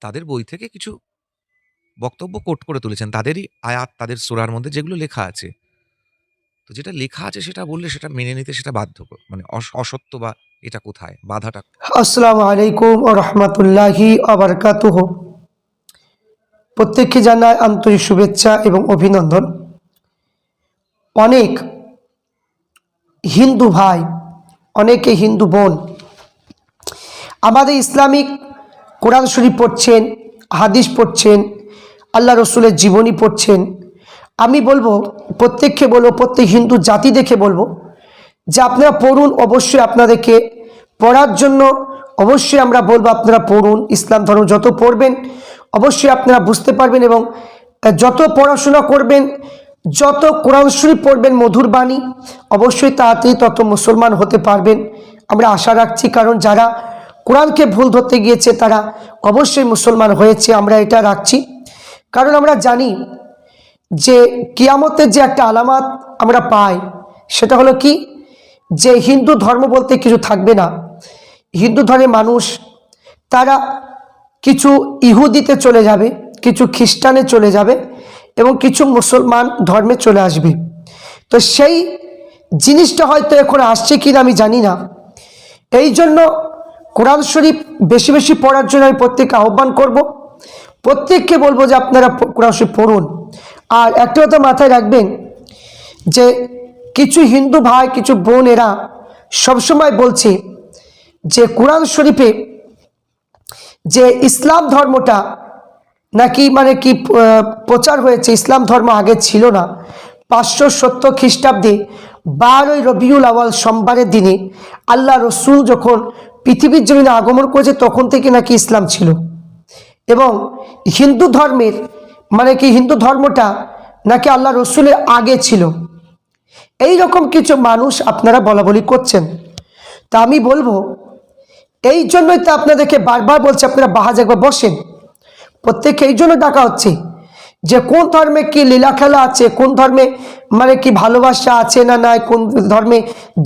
তাদের বই থেকে কিছু বক্তব্য কোট করে তুলেছেন। তাদেরই আয়াত, তাদের সোরার মধ্যে যেগুলো লেখা আছে। তো যেটা লেখা আছে সেটা বললে সেটা মেনে নিতে সেটা বাধ্য মানে অস- অসত্য বা এটা কোথায়? বাধাটা আসসালামু আলাইকুম ও রহমতুল্লাহি আবরকাতুহ প্রত্যেককে জানায় আন্তরিক শুভেচ্ছা এবং অভিনন্দন। অনেক হিন্দু ভাই, অনেকে হিন্দু বোন, আমাদের ইসলামিক কোরআন শরীফ পড়ছেন, হাদিস পড়ছেন, আল্লাহ রসুলের জীবনী পড়ছেন। আমি বলব, প্রত্যেককে বলব, প্রত্যেক হিন্দু জাতি দেখে বলব যে আপনারা পড়ুন, অবশ্যই আপনাদেরকে পড়ার জন্য অবশ্যই আমরা বলব, আপনারা পড়ুন, ইসলাম ধর্ম যত পড়বেন, অবশ্যই আপনারা বুঝতে পারবেন এবং যত পড়াশোনা করবেন, যত কোরআন শরীফ পড়বেন মধুর বাণী, অবশ্যই তাড়াতাড়ি তত মুসলমান হতে পারবেন। আমরা আশা রাখছি, কারণ যারা কোরআনকে ভুল ধরতে গিয়েছে তারা, অবশ্যই মুসলমান হয়েছে, আমরা এটা রাখছি। কারণ আমরা জানি যে কিয়ামতের যে একটা আলামাত আমরা পাই, সেটা হলো কি? যে হিন্দু ধর্ম বলতে কিছু থাকবে না। হিন্দু ধর্মের মানুষ, তারা কিছু ইহুদিতে চলে যাবে, কিছু খ্রিস্টানে চলে যাবে এবং কিছু মুসলমান ধর্মে চলে আসবে। তো সেই জিনিসটা হয়তো এখন আসছে কিনা আমি জানি না। এই জন্য কোরআন শরীফ বেশি বেশি পড়ার জন্য আমি প্রত্যেককে আহ্বান করব। প্রত্যেককে বলব যে আপনারা কোরআন শরীফ পড়ুন। আর একটা কথা মাথায় রাখবেন যে কিছু হিন্দু ভাই, কিছু বোন এরা সবসময় বলছে যে কোরআন শরীফে যে ইসলাম ধর্মটা নাকি মানে কি প্রচার হয়েছে, ইসলাম ধর্ম আগে ছিল না। পাঁচশো সত্তর খ্রিস্টাব্দে বারোই রবিউল আওয়াল সোমবারের দিনে আল্লাহ রসুল যখন পৃথিবীর জমিনে আগমন করেছে তখন থেকে নাকি ইসলাম ছিল। এবং হিন্দু ধর্মের মানে কি হিন্দু ধর্মটা নাকি আল্লাহ রসুলের আগে ছিল। এই রকম কিছু মানুষ আপনারা বলা বলি করছেন। তা আমি বলব, এই জন্যই তো আপনাদেরকে বারবার বলছে, আপনারা বাহাজ একবার বসেন। প্রত্যেককে এই জন্য ডাকা হচ্ছে। যে কোন ধর্মে কি লীলা খেলা আছে, কোন ধর্মে মানে কি ভালোবাসা আছে না নাই, কোন ধর্মে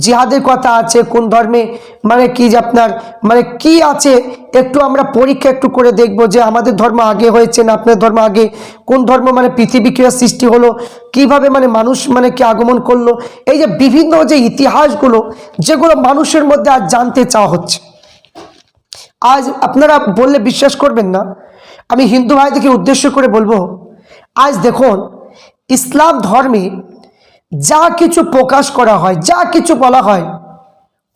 জিহাদের কথা আছে, কোন ধর্মে মানে কি যে আপনার মানে কি আছে, একটু আমরা পরীক্ষা একটু করে দেখব যে আমাদের ধর্ম আগে হয়েছে না আপনার ধর্ম আগে, কোন ধর্ম মানে পৃথিবী কীভাবে সৃষ্টি হলো, কীভাবে মানে মানুষ মানে কি আগমন করল, এই যে বিভিন্ন যে ইতিহাসগুলো, যেগুলো মানুষের মধ্যে আজ জানতে চাওয়া হচ্ছে। আজ আপনারা বললে বিশ্বাস করবেন না। আমি হিন্দু ভাইদেরকে উদ্দেশ্য করে বলব আজ দেখুন, ইসলাম ধর্মে যা কিছু প্রকাশ করা হয়, যা কিছু বলা হয়,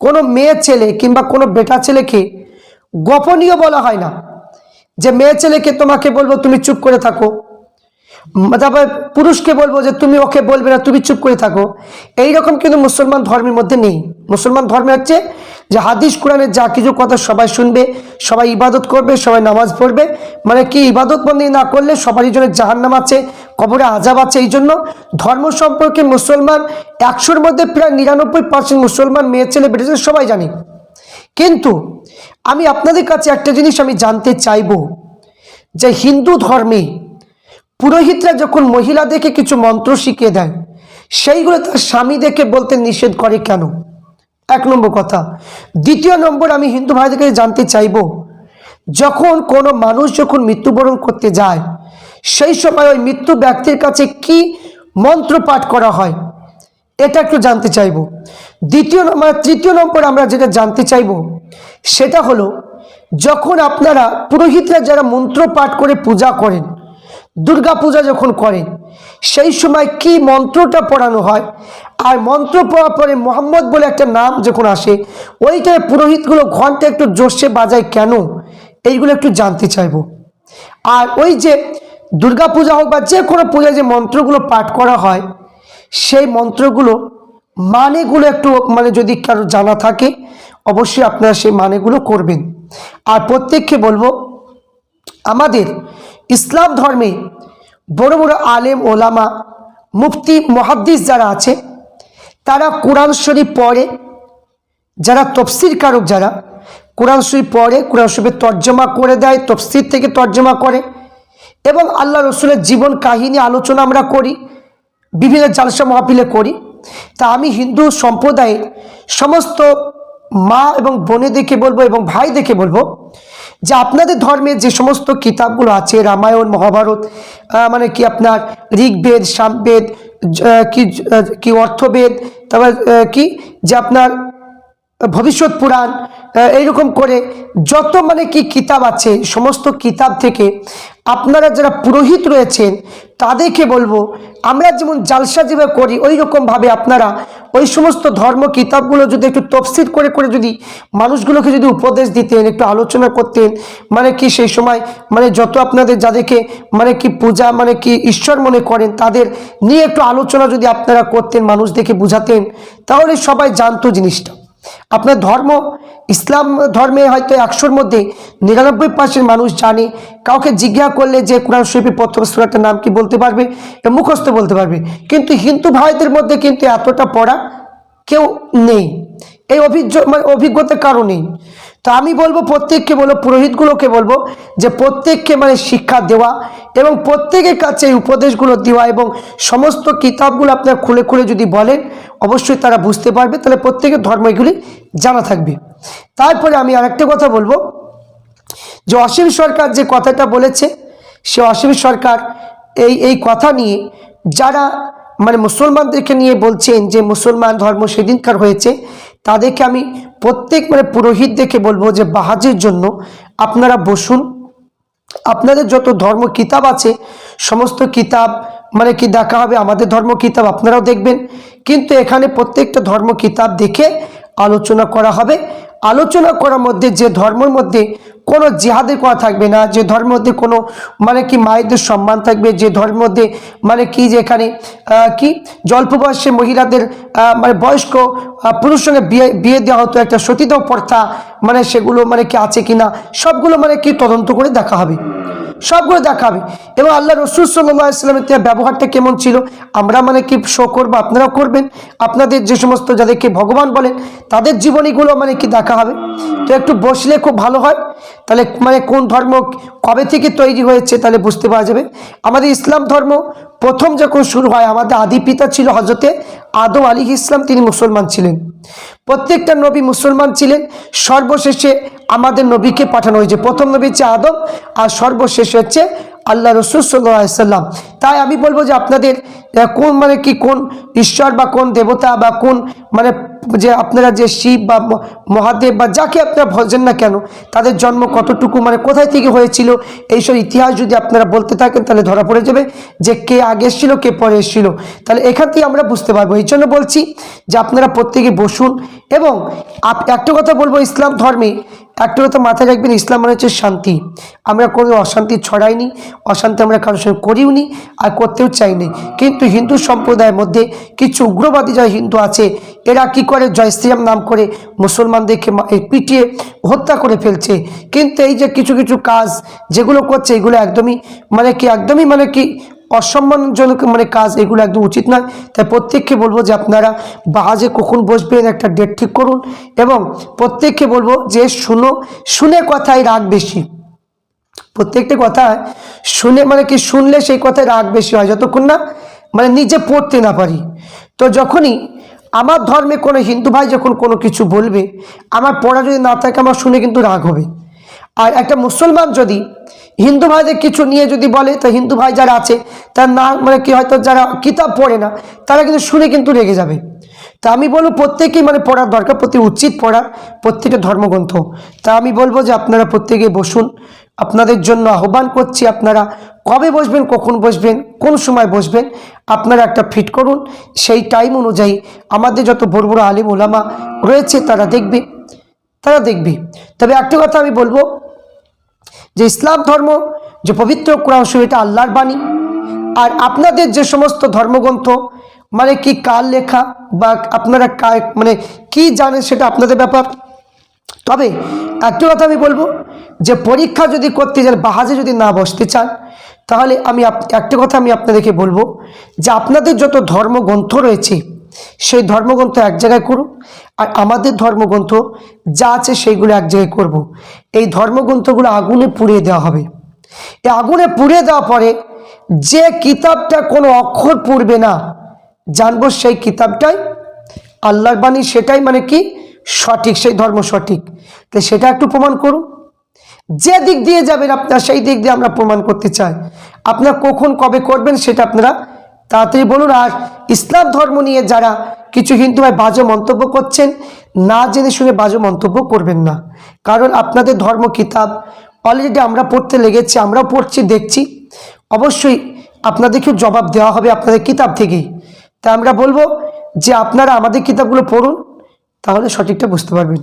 কোনো মেয়ে ছেলে কিংবা কোনো বেটা ছেলেকে গোপনীয় বলা হয় না। যে মেয়ে ছেলেকে তোমাকে বলব, তুমি চুপ করে থাকো। তারপর পুরুষকে বলব যে তুমি ওকে বলবে না, তুমি চুপ করে থাকো। এই রকম কিন্তু মুসলমান ধর্মের মধ্যে নেই। মুসলমান ধর্মে হচ্ছে যে হাদিস কোরআনের যা কিছু কথা সবাই শুনবে, সবাই ইবাদত করবে, সবাই নামাজ পড়বে। মানে কি ইবাদত বন্দি না করলে সবারই জন্য জাহান্নাম আছে, কবরে আজাব আছে। এই জন্য ধর্ম সম্পর্কে মুসলমান একশোর মধ্যে প্রায় নিরানব্বই পার্সেন্ট মুসলমান মেয়ে, ছেলে, বেটে, ছেলে সবাই জানে। কিন্তু আমি আপনাদের কাছে একটা জিনিস আমি জানতে চাইব, যে হিন্দু ধর্মে পুরোহিতরা যখন মহিলাদেরকে কিছু মন্ত্র শিখিয়ে দেয়, সেইগুলো তার স্বামীদেরকে বলতে নিষেধ করে কেন? এক নম্বর কথা, দ্বিতীয় নম্বর আমি হিন্দু ভাইদেরকে জানতে চাইব, যখন কোনো মানুষ যখন মৃত্যুবরণ করতে যায়, সেই সময় ওই মৃত্যু ব্যক্তির কাছে কি মন্ত্র পাঠ করা হয়, এটা একটু জানতে চাইব। দ্বিতীয় নম্বর, তৃতীয় নম্বর আমরা যেটা জানতে চাইব, সেটা হলো, যখন আপনারা পুরোহিতরা যারা মন্ত্র পাঠ করে পূজা করেন দুর্গা পূজা যখন করেন সেই সময় কি মন্ত্রটা পড়ানো হয়? আর মন্ত্র পড়ার পরে মোহাম্মদ বলে একটা নাম যখন আসে ওইটায় পুরোহিতগুলো ঘণ্টা একটু জোরসে বাজায়, কেন? এইগুলো একটু জানতে চাইব। আর ওই যে দুর্গা পূজা হোক বা যে কোনো পূজায় যে মন্ত্রগুলো পাঠ করা হয়, সেই মন্ত্রগুলো মানেগুলো একটু মানে যদি কারও জানা থাকে, অবশ্যই আপনারা সেই মানেগুলো করবেন। আর প্রত্যেককে বলব আমাদের ইসলাম ধর্মে বড় বড় আলেম, ওলামা, মুফতি, মহাদ্দিস যারা আছে, তারা কোরআন শরীফ পড়ে, যারা তফসির কারক যারা, কোরআন শরীফ পড়ে, কোরআন শরীফের তর্জমা করে দেয়, তফসির থেকে তর্জমা করে এবং আল্লাহ রসুলের জীবন কাহিনী আলোচনা আমরা করি, বিভিন্ন জালসা মহাপিলে করি। তা আমি হিন্দু সম্প্রদায়ের সমস্ত মা এবং বোনেদেরকে বলব এবং ভাইদেরকে বলব যে আপনাদের ধর্মের যে সমস্ত কিতাবগুলো আছে, রামায়ণ, মহাভারত মানে কি আপনার ঋগ্বেদ সামবেদ কি কি অর্থবেদ, তারপর কি? যে আপনার ভবিষ্যৎ পুরাণ এইরকম করে যত মানে কি কিতাব আছে, সমস্ত কিতাব থেকে আপনারা যারা পুরোহিত রয়েছেন, তাদেরকে বলব, আমরা যেমন জালসা যেভাবে করি ওই রকমভাবে আপনারা ওই সমস্ত ধর্ম কিতাবগুলো যদি একটু তফসিল করে করে যদি মানুষগুলোকে যদি উপদেশ দিতেন, একটু আলোচনা করতেন মানে কি সেই সময় মানে যত আপনাদের যাদেরকে মানে কি পূজা মানে কি ঈশ্বর মনে করেন, তাদের নিয়ে একটু আলোচনা যদি আপনারা করতেন, মানুষদেরকে বুঝাতেন, তাহলে সবাই জানতো জিনিসটা। আপনার ধর্ম, ইসলাম ধর্মে হয়তো একশোর মধ্যে নিরানব্বই পার্সেন্ট মানুষ জানে, কাউকে জিজ্ঞাসা করলে যে কোরআন শরীফের প্রথম সুরাটার নাম কি বলতে পারবে মুখস্থ বলতে পারবে। কিন্তু হিন্দু ভাইদের মধ্যে কিন্তু এতটা পড়া কেউ নেই। এই অভিজ্ঞ মানে অভিজ্ঞতার কারণেই তো আমি বলব প্রত্যেককে বলব, পুরোহিতগুলোকে বলব যে প্রত্যেককে মানে শিক্ষা দেওয়া এবং প্রত্যেকের কাছে এই উপদেশগুলো দেওয়া এবং সমস্ত কিতাবগুলো আপনার খুলে খুলে যদি বলেন, অবশ্যই তারা বুঝতে পারবে। তাহলে প্রত্যেকের ধর্ম এগুলি জানা থাকবে। তারপরে আমি আরেকটা কথা বলব যে অসীম সরকার যে কথাটা বলেছে, সে অসীম সরকার এই এই কথা নিয়ে যারা মানে মুসলমানদেরকে নিয়ে বলছেন যে মুসলমান ধর্ম সেদিনকার হয়েছে তাদেরকে আমি প্রত্যেক মানে পুরোহিতদেরকে বলব যে বাহাজের জন্য আপনারা বসুন। আপনাদের যত ধর্ম কিতাব আছে, সমস্ত কিতাব মানে কি দেখা হবে, আমাদের ধর্ম কিতাব আপনারাও দেখবেন। কিন্তু এখানে প্রত্যেকটা ধর্ম কিতাব দেখে আলোচনা করা হবে। আলোচনা করার মধ্যে যে ধর্মের মধ্যে কোনো জিহাদের কথা থাকবে না, যে ধর্মের মধ্যে কোনো মানে কি মায়েদের সম্মান থাকবে, যে ধর্মের মধ্যে মানে কি যে এখানে কি জল্প বয়সে মহিলাদের মানে বয়স্ক পুরুষ সঙ্গে বিয়ে বিয়ে দেওয়া হতো, একটা সতীদাহ প্রথা মানে সেগুলো মানে কি আছে কি না সবগুলো মানে কি তদন্ত করে দেখা হবে। সবগুলো দেখাবে। এবং আল্লাহ রসুল সাল্লাহ ইসলামের তে ব্যবহারটা কেমন ছিল? আমরা মানে কি শো করব? আপনারাও করবেন। আপনাদের যে সমস্ত যাদেরকে ভগবান বলেন, তাদের জীবনীগুলো মানে কি দেখা হবে? তো একটু বসলে খুব ভালো হয়। তাহলে মানে কোন ধর্ম কবে থেকে তৈরি হয়েছে তাহলে বুঝতে পারা যাবে। আমাদের ইসলাম ধর্ম প্রথম যখন শুরু হয়, আমাদের আদি পিতা ছিল হজরতে আদম আলী ইসলাম তিনি মুসলমান ছিলেন। প্রত্যেকটা নবী মুসলমান ছিলেন। সর্বশেষে আমাদের নবীকে পাঠানো হয়েছে। প্রথম নবী হচ্ছে আদম, আর সর্বশেষ হচ্ছে আল্লাহ রসুল সাল্লাম। তাই আমি বলব যে আপনাদের কোন মানে কি কোন ঈশ্বর বা কোন দেবতা বা কোন মানে যে আপনারা যে শিব বা মহাদেব বা যাকে আপনারা ভজেন না কেন, তাদের জন্ম কতটুকু মানে কোথায় থেকে হয়েছিল, এইসব ইতিহাস যদি আপনারা বলতে থাকেন, তাহলে ধরা পড়ে যাবে যে কে আগে এসেছিল, কে পরে এসেছিল। তাহলে এখান থেকে আমরা বুঝতে পারব। এই জন্য বলছি যে আপনারা প্রত্যেকে বসুন এবং একটা কথা বলব, ইসলাম ধর্মে একটা কথা মাথায় রাখবেন, ইসলাম মানে হচ্ছে শান্তি। আমরা কোনো অশান্তি ছড়াইনি, অশান্তি আমরা কারোর সঙ্গে করিও নি আর করতেও চাইনি। কিন্তু হিন্দু সম্প্রদায়ের মধ্যে কিছু উগ্রবাদী যারা হিন্দু আছে এরা কি করে জয় শ্রীরাম নাম করে মুসলমানদেরকে পিটিয়ে হত্যা করে ফেলছে? কিন্তু এই যে কিছু কিছু কাজ যেগুলো করছে, এগুলো একদমই মানে কি, একদমই মানে কি অসম্মানজনক মানে কাজ, এগুলো একদম উচিত নয়। তাই প্রত্যেককে বলব যে আপনারা বাজে কখন বসবেন, একটা ডেট ঠিক করুন এবং প্রত্যেককে বলব যে শুনো, শুনে কথায় রাগ বেশি। প্রত্যেকটা কথা শুনে মানে কি, শুনলে সেই কথায় রাগ বেশি হয়, যতক্ষণ না মানে নিজে পড়তে না পারি। তো যখনই আমার ধর্মে কোনো হিন্দু ভাই যখন কোনো কিছু বলবে, আমার পড়া যদি না থাকে, আমার শুনে কিন্তু রাগ হবে। আর একটা মুসলমান যদি হিন্দু ভাইদের কিছু নিয়ে যদি বলে, তো হিন্দু ভাই যারা আছে, তার না মানে কি হয়তো যারা কিতাব পড়ে না, তারা কিন্তু শুনে কিন্তু রেগে যাবে। তা আমি বলব প্রত্যেকেই মানে পড়ার দরকার, প্রতি উচিত পড়া, প্রত্যেকটা ধর্মগ্রন্থ। তা আমি বলব যে আপনারা প্রত্যেকে বসুন আপনাদের জন্য আহ্বান করছি আপনারা কবে বসবেন, কখন বসবেন, কোন সময় বসবেন, আপনারা একটা ফিট করুন। সেই টাইম অনুযায়ী আমাদের যত বড় বড় আলিম ওলামা রয়েছে, তারা দেখবে তারা দেখবে। তবে একটা কথা আমি বলব, যে ইসলাম ধর্ম, যে পবিত্র কোরআন এটা আল্লাহর বাণী। আর আপনাদের যে সমস্ত ধর্মগ্রন্থ মানে কি কার লেখা, বা আপনারা মানে কি জানেন সেটা আপনাদের ব্যাপার। তবে একটা কথা আমি বলব যে পরীক্ষা যদি করতে চান বাহাজে যদি না বসতে চান, তাহলে আমি একটা কথা আমি আপনাদেরকে বলব যে আপনাদের যত ধর্মগ্রন্থ রয়েছে, সেই ধর্মগ্রন্থ এক জায়গায় করুন, আর আমাদের ধর্মগ্রন্থ যা আছে সেইগুলো এক জায়গায় করব। এই ধর্মগ্রন্থগুলো আগুনে পুড়িয়ে দেওয়া হবে। এই আগুনে পুড়িয়ে দেওয়ার পরে যে কিতাবটা কোনো অক্ষর পড়বে না, জানব সেই কিতাবটাই আল্লাহর বাণী, সেটাই মানে কি? সঠিক, সেই ধর্ম সঠিক। তো সেটা একটু প্রমাণ করুন। যে দিক দিয়ে যাবেন আপনার, সেই দিক দিয়ে আমরা প্রমাণ করতে চাই। আপনার কখন কবে করবেন সেটা আপনারা তাড়াতাড়ি বলুন। আর ইসলাম ধর্ম নিয়ে যারা কিছু হিন্দু ভাই বাজে মন্তব্য করছেন, না জেনে শুনে বাজে মন্তব্য করবেন না। কারণ আপনাদের ধর্ম কিতাব অলরেডি আমরা পড়তে লেগেছি, আমরাও পড়ছি, দেখছি। অবশ্যই আপনাদেরকেও জবাব দেওয়া হবে আপনাদের কিতাব থেকেই। তা আমরা বলব যে আপনারা আমাদের কিতাবগুলো পড়ুন, তাহলে সঠিকটা বুঝতে পারবেন।